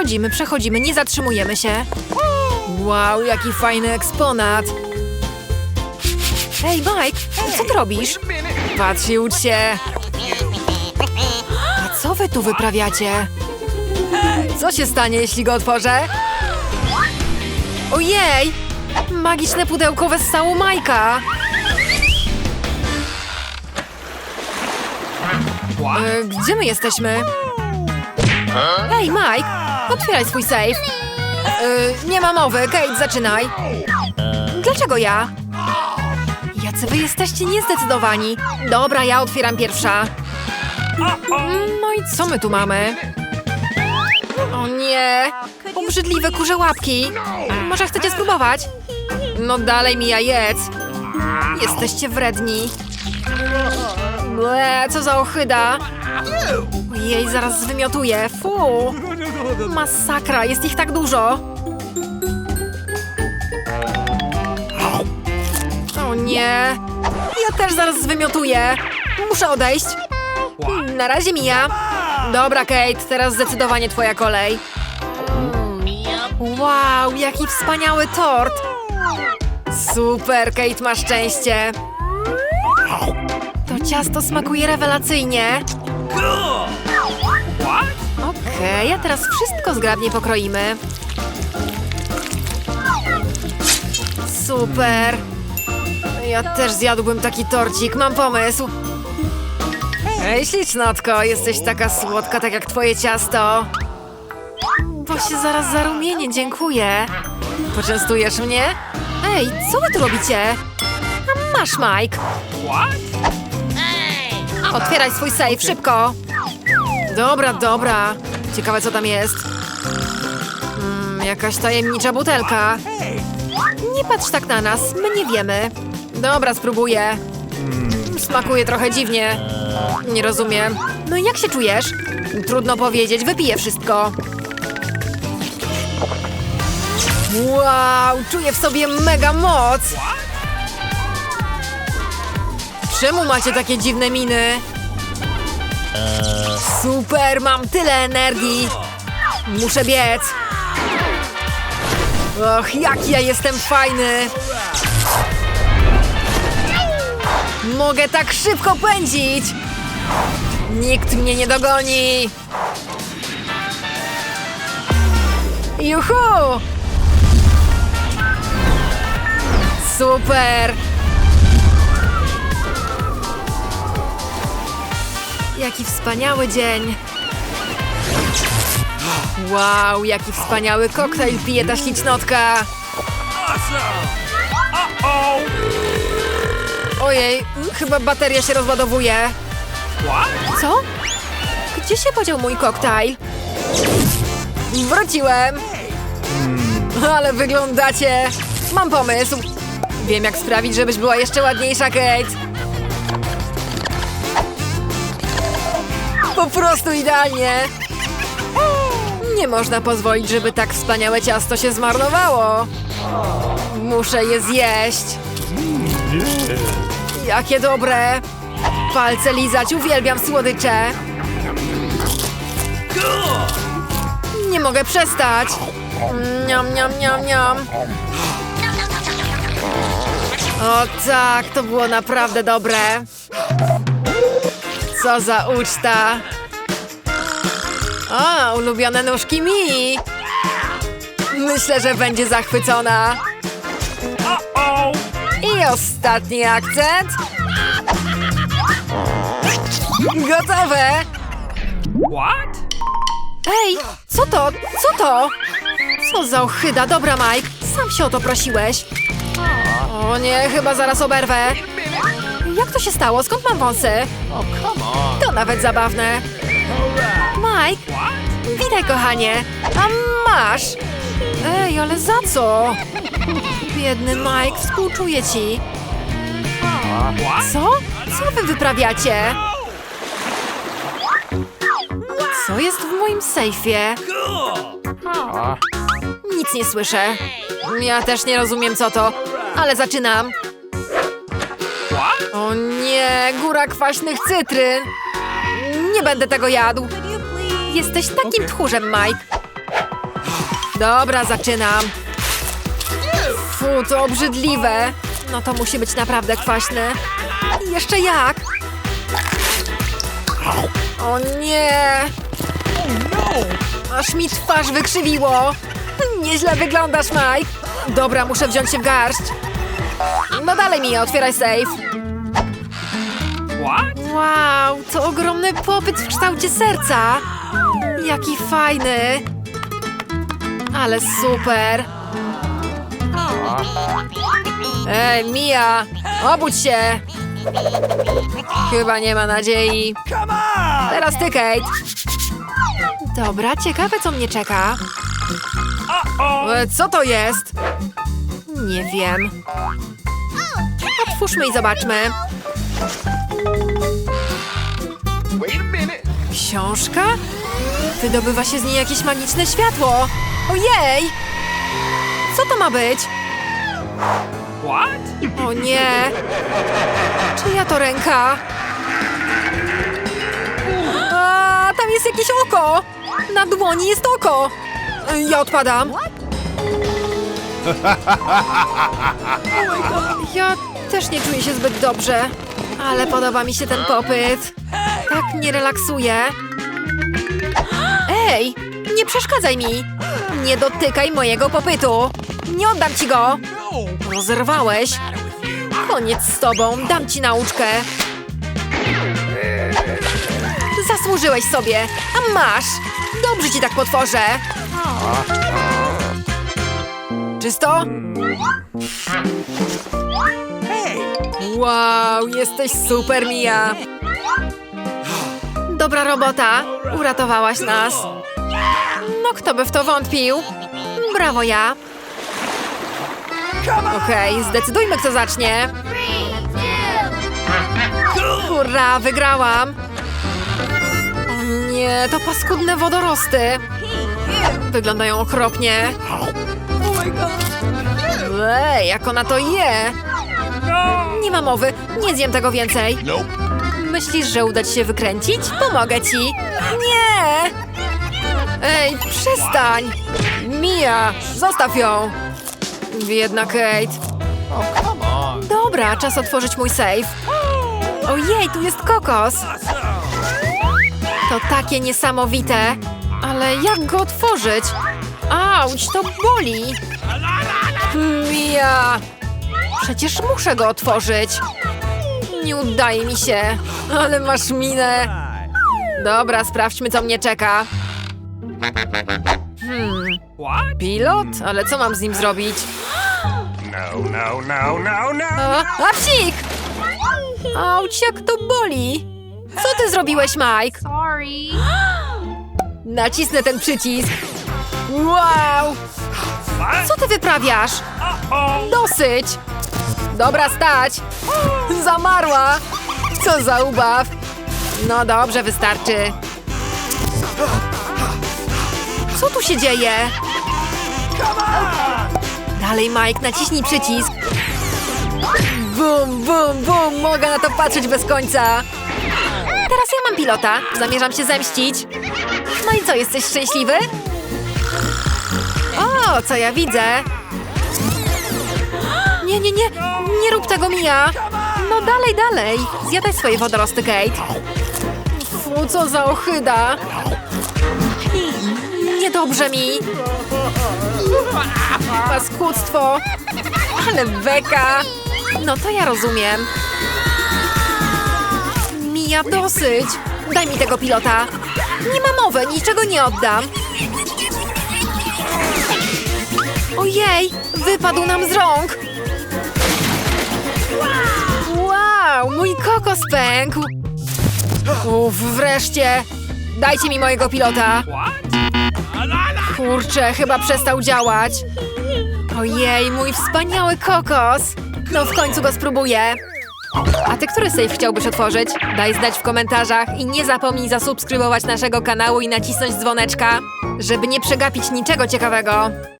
Przechodzimy, przechodzimy, nie zatrzymujemy się. Wow, jaki fajny eksponat. Hej, Mike, co ty robisz? Patrz i ucz się. A co wy tu wyprawiacie? Co się stanie, jeśli go otworzę? Ojej! Magiczne pudełko wessało Majka. E, gdzie my jesteśmy? Hej, Mike! Otwieraj swój safe. E, nie ma mowy, Kate, zaczynaj. Dlaczego ja? Jacy wy jesteście niezdecydowani. Dobra, ja otwieram pierwsza. No i co my tu mamy? O nie! Obrzydliwe kurze łapki. Może chcecie spróbować? No dalej Mija, jedz. Jesteście wredni. Ble, co za Jej, zaraz zwymiotuję. Fu! Masakra, jest ich tak dużo. O nie! Ja też zaraz zwymiotuję. Muszę odejść. Na razie, Mija. Dobra, Kate, teraz zdecydowanie twoja kolej. Wow, jaki wspaniały tort! Super, Kate ma szczęście. To ciasto smakuje rewelacyjnie. Okej, a teraz wszystko zgrabnie pokroimy. Super. Ja też zjadłbym taki torcik, mam pomysł. Ej, ślicznotko, jesteś taka słodka, tak jak twoje ciasto. Bo się zaraz zarumienię, dziękuję. Poczęstujesz mnie? Ej, co wy tu robicie? A masz, Mike. Otwieraj swój safe, szybko. Dobra, dobra. Ciekawe, co tam jest. Mm, jakaś tajemnicza butelka. Nie patrz tak na nas, my nie wiemy. Dobra, spróbuję. Smakuje trochę dziwnie. Nie rozumiem. No i jak się czujesz? Trudno powiedzieć, wypiję wszystko. Wow, czuję w sobie mega moc! Czemu macie takie dziwne miny? Super, mam tyle energii! Muszę biec! Och, jaki ja jestem fajny! Mogę tak szybko pędzić! Nikt mnie nie dogoni! Juhu! Super! Jaki wspaniały dzień! Wow, jaki wspaniały koktajl pije ta ślicznotka! Ojej, chyba bateria się rozładowuje. Co? Gdzie się podział mój koktajl? Wróciłem! Ale wyglądacie! Mam pomysł! Wiem, jak sprawić, żebyś była jeszcze ładniejsza, Kate! Po prostu idealnie! Nie można pozwolić, żeby tak wspaniałe ciasto się zmarnowało! Muszę je zjeść! Jakie dobre! Palce lizać, uwielbiam słodycze! Nie mogę przestać! Niam, niam, niam, niam! O tak, to było naprawdę dobre! Co za uczta! O, ulubione nóżki mi! Myślę, że będzie zachwycona! I ostatni akcent! Gotowe! What? Ej, co to? Co to? Co za ochyda, dobra Mike, sam się o to prosiłeś. O nie, chyba zaraz oberwę. Jak to się stało? Skąd mam wąsy? Oh. To nawet zabawne. Mike, witaj kochanie. A masz. Ej, ale za co? Biedny Mike, współczuję ci. Co? Co wy wyprawiacie? Co jest w moim sejfie? Nic nie słyszę. Ja też nie rozumiem co to, ale zaczynam. O nie, góra kwaśnych cytryn. Nie będę tego jadł. Jesteś takim tchórzem, Mike. Dobra, zaczynam. Fu, to obrzydliwe. No to musi być naprawdę kwaśne. Jeszcze jak? O nie! Aż mi twarz wykrzywiło. Nieźle wyglądasz, Mike. Dobra, muszę wziąć się w garść. No dalej, Mia, otwieraj safe. Wow, to ogromny popyt w kształcie serca. Jaki fajny. Ale super. Ej, Mia, obudź się. Chyba nie ma nadziei. Teraz ty, Kate. Dobra, ciekawe co mnie czeka. E, Co to jest? Nie wiem. Otwórzmy i zobaczmy. Książka? Wydobywa się z niej jakieś magiczne światło. Ojej! Co to ma być? What? O nie! Czyja to ręka? A, tam jest jakieś oko! Na dłoni jest oko! Ja odpadam. Ja też nie czuję się zbyt dobrze, ale podoba mi się ten popyt. Tak mnie relaksuje. Ej, nie przeszkadzaj mi! Nie dotykaj mojego popytu! Nie oddam ci go! Rozerwałeś? Koniec z tobą, dam ci nauczkę. Zasłużyłeś sobie, a masz. Dobrze ci tak potworzę. Czysto? Wow, jesteś super, Mia. Dobra robota, uratowałaś nas. No kto by w to wątpił? Brawo ja. Okej, zdecydujmy kto zacznie. Hurra, wygrałam! Nie, to paskudne wodorosty. Wyglądają okropnie. Ej, jak ona to je? Nie ma mowy, nie zjem tego więcej. Myślisz, że uda ci się wykręcić? Pomogę ci. Nie! Ej, przestań! Mia, zostaw ją! Biedna Kate. Dobra, czas otworzyć mój safe. Ojej, tu jest kokos. To takie niesamowite. Ale jak go otworzyć? Auć, to boli. Mia! Przecież muszę go otworzyć. Nie udaje mi się. Ale masz minę. Dobra, sprawdźmy, co mnie czeka. Hmm, pilot? Ale co mam z nim zrobić? No, no, no, no, no. A, a psik! Auć, jak to boli! Co ty zrobiłeś, Mike? Sorry. Nacisnę ten przycisk. Wow! Co ty wyprawiasz? Dosyć! Dobra, stać! Zamarła! Co za ubaw! No dobrze, wystarczy. Co tu się dzieje? Dalej, Mike, naciśnij przycisk. Bum, bum, bum! Mogę na to patrzeć bez końca. Teraz ja mam pilota. Zamierzam się zemścić. No i co, jesteś szczęśliwy? O, co ja widzę? Nie, nie, nie! Nie rób tego, Mia! No dalej, dalej! Zjadaj swoje wodorosty, Kate. Fu, co za ochyda! Niedobrze mi! Paskudztwo! Ale beka! No to ja rozumiem. Mija, dosyć! Daj mi tego pilota! Nie ma mowy, niczego nie oddam! Ojej! Wypadł nam z rąk! Wow! Mój kokos pękł! Uff, wreszcie! Dajcie mi mojego pilota! Kurczę, chyba przestał działać. Ojej, mój wspaniały kokos! No w końcu go spróbuję. A ty który safe chciałbyś otworzyć? Daj znać w komentarzach i nie zapomnij zasubskrybować naszego kanału i nacisnąć dzwoneczka, żeby nie przegapić niczego ciekawego.